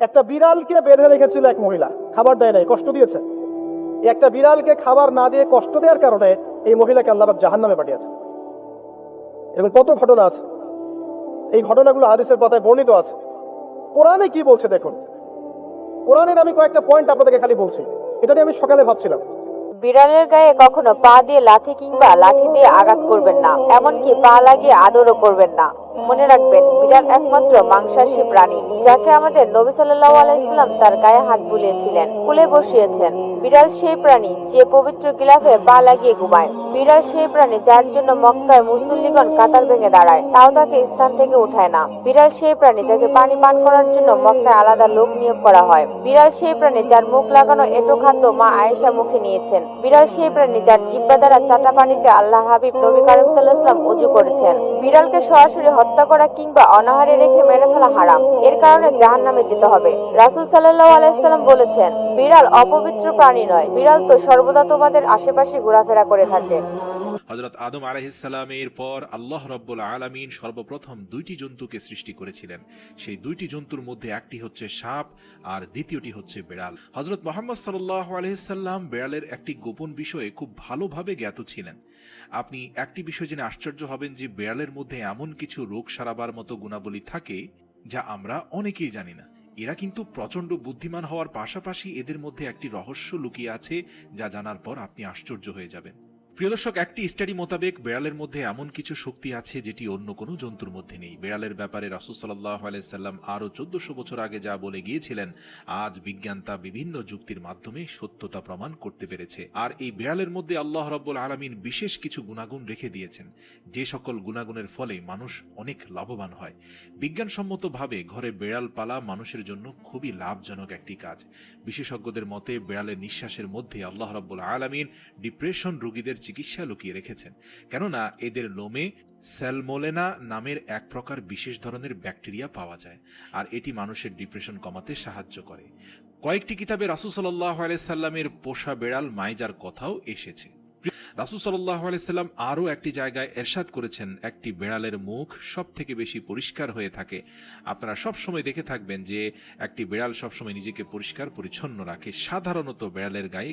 একটা বিড়ালকে বেঁধে রেখেছিল এক মহিলা। খাবার দেয় নাই, কষ্ট দিয়েছে। একটা বিড়ালকে খাবার না দিয়ে কষ্ট দেওয়ার কারণে এই মহিলাকে আল্লাহবাক জাহান নামে পাঠিয়েছে। এরকম কত ঘটনা আছে। এই ঘটনাগুলো হাদিসের পাতায় বর্ণিত আছে। কোরআনে কি বলছে দেখুন। কোরআনের আমি কয়েকটা পয়েন্ট আপনাদেরকে খালি বলছি। এটা নিয়ে আমি সকালে ভাবছিলাম। বিড়ালের গায়ে কখনো পা দিয়ে লাঠি কিংবা লাঠি দিয়ে আঘাত করবেন না, এমনকি পা লাগিয়ে আদরও করবেন না। মনে রাখবেন, বিড়াল একমাত্র মাংসাশী প্রাণী, যাকে আমাদের নবী সাল্লাহ আলাইসাল্লাম তার গায়ে হাত বুলিয়েছিলেন, কুলে বসিয়েছেন। বিড়াল সেই প্রাণী যে পবিত্র গিলাফে পা লাগিয়ে ঘুমায়। বিড়াল সেই প্রাণী যার জন্য মক্কার মুসল্লিগণ কাতার ভেঙে দাঁড়ায়, তাও তাকে স্থান থেকে উঠায় না। বিড়াল সেই প্রাণী যাকে পানি পান করার জন্য মক্কায় আলাদা লোক নিয়োগ করা হয়। বিড়াল সেই প্রাণী যার মুখ লাগানো এটো খাদ্য মা আয়েশা মুখে নিয়েছেন। বিড়াল সেই প্রাণী যার জিব্বা দ্বারা চাটা পানিতে আল্লাহ হাবিব নবী কারিম সাল্লাহাম উজু করেছেন। বিড়ালকে সরাসরি হত্যা করা কিংবা অনাহারে রেখে মেরে ফেলা হারাম। এর কারণে জাহান নামে যেতে হবে। রাসুল সাল্লাহ আলাইসাল্লাম বলেছেন, বিড়াল অপবিত্র প্রাণী নয়। বিড়াল তো সর্বদা তোমাদের আশেপাশে ঘোরাফেরা করে থাকে। হজরত আদম আলাহিসাল্লামের পর আল্লাহ রব্বুল আলমিন সর্বপ্রথম দুইটি জন্তুকে সৃষ্টি করেছিলেন। সেই দুইটি জন্তুর মধ্যে একটি হচ্ছে সাপ আর দ্বিতীয়টি হচ্ছে বেড়াল। হজরত মোহাম্মদ সাল্লাহ আলহিসাল্লাম বেড়ালের একটি গোপন বিষয়ে খুব ভালোভাবে জ্ঞাত ছিলেন। আপনি একটি বিষয় জেনে আশ্চর্য হবেন যে বেড়ালের মধ্যে এমন কিছু রোগ সারাবার মতো গুণাবলী থাকে যা আমরা অনেকেই জানি না। এরা কিন্তু প্রচণ্ড বুদ্ধিমান হওয়ার পাশাপাশি এদের মধ্যে একটি রহস্য লুকিয়ে আছে যা জানার পর আপনি আশ্চর্য হয়ে যাবেন। প্রিয় দর্শক, একটি স্টাডি মোতাবেক বেড়ালের মধ্যে এমন কিছু শক্তি আছে যেটি অন্য কোনো জন্তুর মধ্যে নেই। বেড়ালের ব্যাপারে রাসুল সাল্লাহ আলাইসাল্লাম আরও চোদ্দশো বছর আগে যা বলে গিয়েছিলেন, আজ বিজ্ঞান তা বিভিন্ন যুক্তির মাধ্যমে সত্যতা প্রমাণ করতে পেরেছে। আর এই বেড়ালের মধ্যে আল্লাহ রব্বুল আলমিন বিশেষ কিছু গুণাগুণ রেখে দিয়েছেন। যে সকল গুণাগুণের ফলে মানুষ অনেক লাভবান হয়। বিজ্ঞানসম্মতভাবে ঘরে বেড়াল পালা মানুষের জন্য খুবই লাভজনক একটি কাজ। বিশেষজ্ঞদের মতে, বেড়ালের নিঃশ্বাসের মধ্যে আল্লাহ রব্বুল আলমিন ডিপ্রেশন রোগীদের চিকিৎসা লুকিয়ে রেখেছেন। কেননা এদের লোমে স্যালমোলেনা নামের এক প্রকার বিশেষ ধরনের ব্যাকটেরিয়া পাওয়া যায়, আর এটি মানুষের ডিপ্রেশন কমাতে সাহায্য করে। কয়েকটি কিতাবে রাসুল সাল্লাহ আলাইসাল্লামের পোষা বেড়াল মাইজার কথাও এসেছে। রাসুল সাল্লাহ আলাইসাল্লাম আরও একটি জায়গায় এরশাদ করেছেন, একটি বেড়ালের মুখ সব থেকে বেশি পরিষ্কার হয়ে থাকে। আপনারা সব সময় দেখে থাকবেন যে একটি বেড়াল সবসময় নিজেকে পরিষ্কার, পরিচ্ছন্ন রাখে। সাধারণত বেড়ালের গায়ে